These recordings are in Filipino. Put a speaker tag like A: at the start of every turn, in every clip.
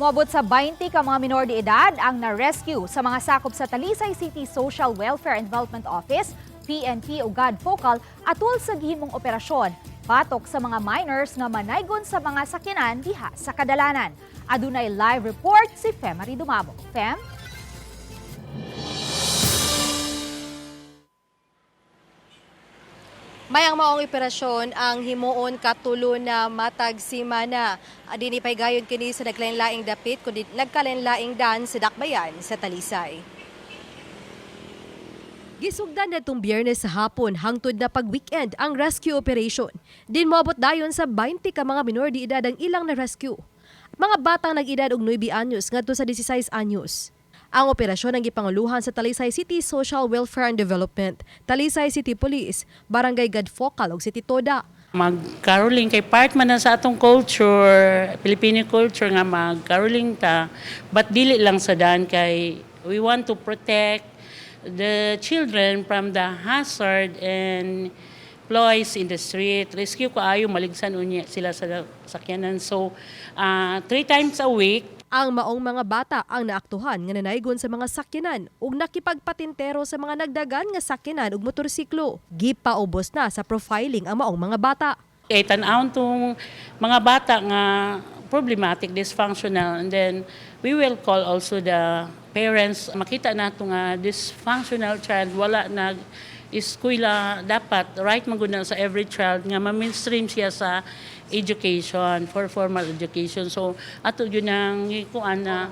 A: Moabot sa 20 ka mga minor de edad ang na-rescue sa mga sakop sa Talisay City Social Welfare and Development Office, PNP o God Focal atol sa gihimong operasyon patok sa mga minors nga manaygon sa mga sakyanan diha sa kadalanan. Adunay live report si Femari Dumabo. Fem?
B: May ang maong operasyon ang himuon katulo na matag simana. Adini pay gayon kini sa naglain-laing dapit kundi nagkalenlaing dan sa dakbayan sa Talisay. Gisugdan na itong biyernes sa hapon hangtod na pag-weekend ang rescue operation. Din moabot dayon sa 20 ka mga minor di edad ang ilang na rescue. Mga batang nag-edad og 9 anyos ngadto sa 16 anyos. Ang operasyon ang gipanguluhan sa Talisay City Social Welfare and Development, Talisay City Police, Barangay Gadfocal ug City Toda.
C: mag-caroling kay part man sa atong culture, Filipino culture nga mag-caroling ta, but dili lang sa daan kay we want to protect the children from the hazard and ploys in the street. Rescue ko ayo maligsan unya sila sa sakyanan. So, uh, three times a week,
B: Ang maong mga bata ang naaktuhan nga nanaygon sa mga sakyanan ug nakipagpatintero sa mga nagdagan nga sakyanan ug motorsiklo. Gipaubos na sa profiling ang maong mga bata.
C: kay tan-awon tong mga bata nga problematic, dysfunctional, and then we will call also the parents. Makita nato nga dysfunctional child, wala nag eskwela dapat right maguna sa every child nga ma-mainstream siya sa education for formal education so ato yun ang kuan na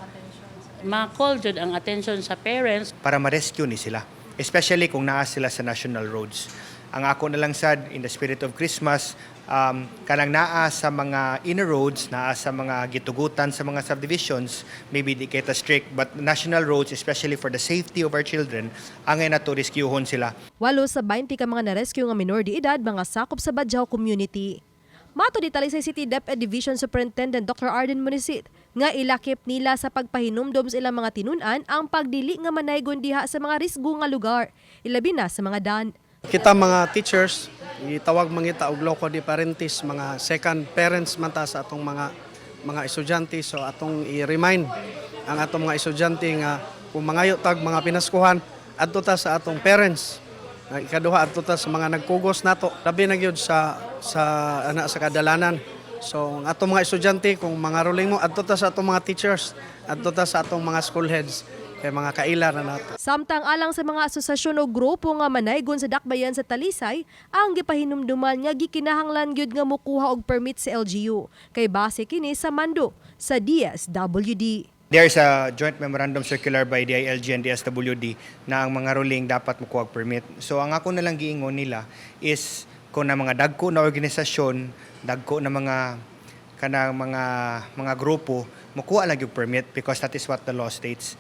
C: ma-call jud ang attention sa parents
D: para ma-rescue ni sila. Especially kung naa sila sa national roads. Ang ako na lang sad, in the spirit of Christmas, um, kanang naa sa mga inner roads, naa sa mga gitugutan sa mga subdivisions, maybe di kita strict, but national roads, especially for the safety of our children, angay na to rescuehon sila.
B: Walo sa 20 ka mga na-rescue nga minor di edad mga sakop sa Badjao community. Mato di Talisay City DepEd Division Superintendent Dr. Arden Munisit nga ilakip nila sa pagpahinumdom sa ilang mga tinunan ang pagdili nga manaygon diha sa mga risgo nga lugar, ilabi na sa mga dan.
E: Kita mga teachers, itawag mangita og loco di parentis, mga second parents man ta sa atong mga mga estudyante. So atong i-remind ang atong mga estudyante nga kung mangayo tag mga pinaskuhan adto ta sa atong parents. Nga Ikaduha adto ta sa mga nagkugos nato. Labi na gyud sa sa ana sa kadalanan. So ang atong mga estudyante kung mga ruling mo adto ta sa atong mga teachers, adto ta sa atong mga school heads kay mga kaila na nato.
B: Samtang alang sa mga asosasyon o grupo nga manaygon sa dakbayan sa Talisay, ang gipahinumduman nga gikinahanglan gyud nga mokuha og permit sa LGU kay base kini sa mando sa DSWD.
D: There's a joint memorandum circular by DILG and DSWD na ang mga ruling dapat makuha og permit. So ang ako na lang giingon nila is kung na mga dagko na organisasyon, dagko na mga kanang mga mga grupo, makuha lang yung permit because that is what the law states.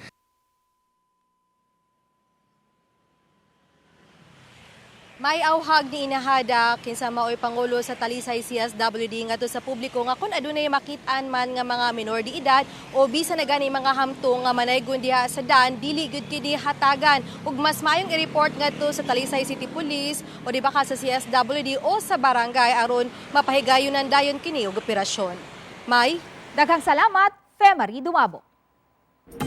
B: May awhag ni inahada kinsa maoy pangulo sa Talisay CSWD ngadto sa publiko nga kun adunay makit-an man nga mga minor di edad o bisa na gani mga hamtong nga manaygon diha sa daan dili gud kini hatagan ug mas mayong i-report ngadto sa Talisay City Police o di ka sa CSWD o sa barangay aron mapahigayonan dayon kini og operasyon. May
A: Daghang salamat, Femari Dumabo.